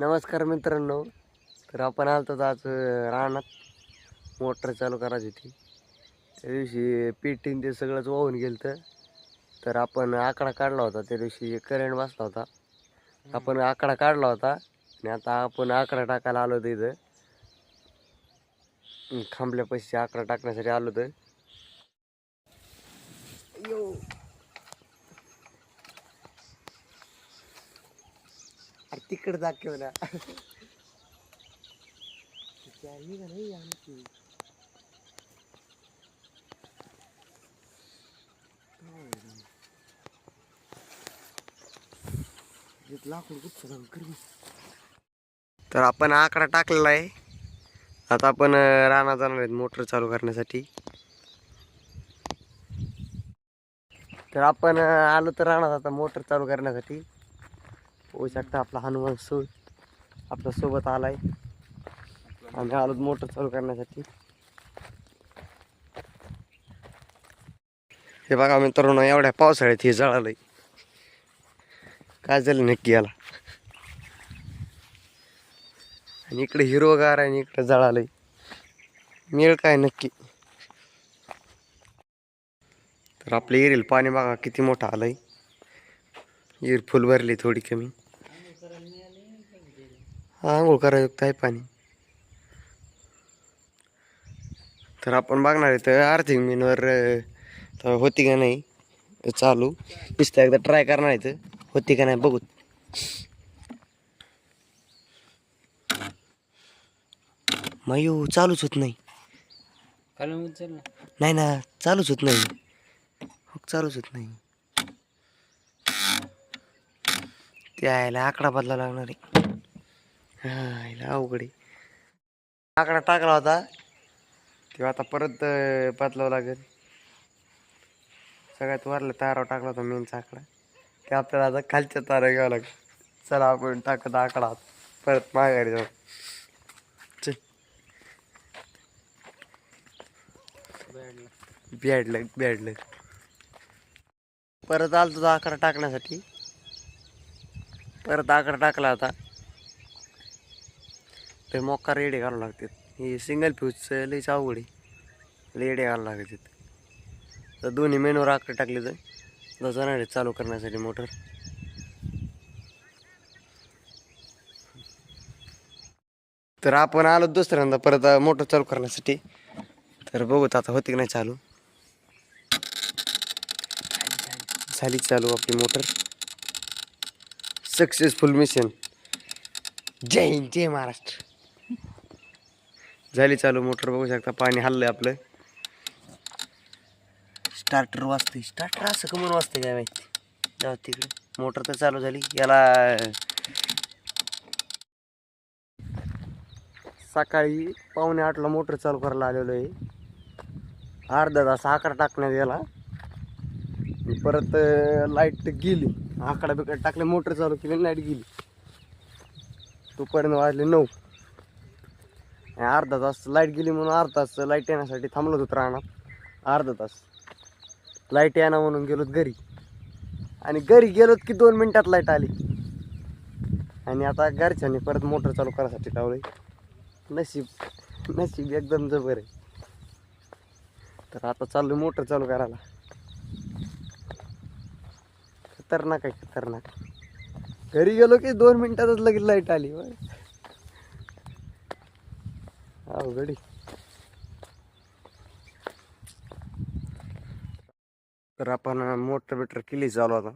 नमस्कार मित्रांनो. तर आपण आलतो तर आज रानात. मोटर चालू करायची होती. त्या दिवशी पेटीन ते सगळंच वाहून गेलं तर आपण आकडा काढला होता. त्या दिवशी करंट बसला होता. आपण आकडा काढला होता. आणि आता आपण आकडा टाकायला आलो होतो इथं. खांबल्या पैसे आकडा टाकण्यासाठी आलो होतं तिकडं दाखव ना. नाही आमची तर आपण आकडा टाकलेला आहे. आता आपण राणा जाणार आहेत मोटर चालू करण्यासाठी. तर आपण आलो तर रानात आता मोटर चालू करण्यासाठी. होऊ शकता. आपला हनुमान सो आपल्यासोबत आलाय. आम्ही आलो मोटर चालू करण्यासाठी. हे बघा मित्रांनो एवढ्या पावसाळ्यात हे जळालंय. काय झालं नक्की याला? आणि इकडे हिरोगार आहे आणि इकडे जळालंय. मिळ काय नक्की? तर आपल्या येईल पाणी बघा किती मोठं आलंय. विहीर फुल भरली थोडी कमी. आंघोळ करायचं आहे पाणी? तर आपण बघणार आहे तर आर्थिक मीनवर होती का नाही? चालू. नुसतं एकदा ट्राय करणार आहे होती का नाही बघू. मयू चालूच होत नाही. नाही ना चालूच होत नाही. चालूच होत नाही. ते यायला आकडा बदला लागणार आहे. हा अवघड आहे. आकडा टाकला होता. तेव्हा आता परत अं, बदलावं लागेल. सगळ्यात वरला तारावर टाकला होता मेनचा आकडा. ते आपल्याला आता खालच्या तारा घ्यावं लागेल चला आपण टाकत आकडा. परत माघारी जाऊ. चल. बॅडलं बॅडलं परत आलो तुझा आकडा टाकण्यासाठी. परत आकडा टाकला आता. ते मोक्का रेडे घालावं लागतात. हे सिंगल फ्यूजचं लईच अवघड आहे. रेडे घालावं लागतात. तर दोन्ही मेनूवर आकडे टाकले तर जाणार चालू करण्यासाठी मोटर तर आपण आलो दुसऱ्यांदा परत मोटर चालू करण्यासाठी. तर बघूत आता होती की नाही चालू. झाली चालू आपली मोटर सक्सेसफुल मिशन जय हिंद जय महाराष्ट्र. झाली चालू मोटर बघू शकता पाणी हल्लंय आपलं. स्टार्टर वाजतंय. स्टार्टर असं कमून वाजतंय काय माहिती? जाऊ तिकडे. मोटर तर चालू झाली. याला सकाळी पावणे आठला मोटर चालू करायला आलेलो आहे. अर्धा तास आकार टाकण्यात गेला परत लाइट गेली. आकडा बिकडा टाकले मोटर चालू केली लाइट गेली. तोपर्यंत वाजले नऊ. आणि अर्धा तास लाइट गेली म्हणून अर्धा तास लाइट येण्यासाठी थांबलो होतो राहणार अर्धा तास. लाइट येणार म्हणून गेलो घरी. आणि घरी गेलोत की दोन मिनिटात लाइट आली. आणि आता घरच्यांनी परत मोटर चालू करायसाठी लावलंय. नशीब नशीब एकदम जबर आहे. तर आता चाललो मोटर चालू करायला. खतरनाक आहे खतरनाक. घरी गेलो की दोन मिनिटातच लगेच लाइट आली. अवघडी तर आपण मोटर बिटर केली चालू आता.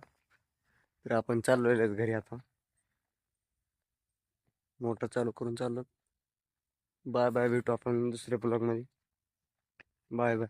तर आपण चाललोय घरी आता. मोटर चालू करून चाललो. बाय बाय भेटू आपण दुसऱ्या ब्लॉगमध्ये बाय बाय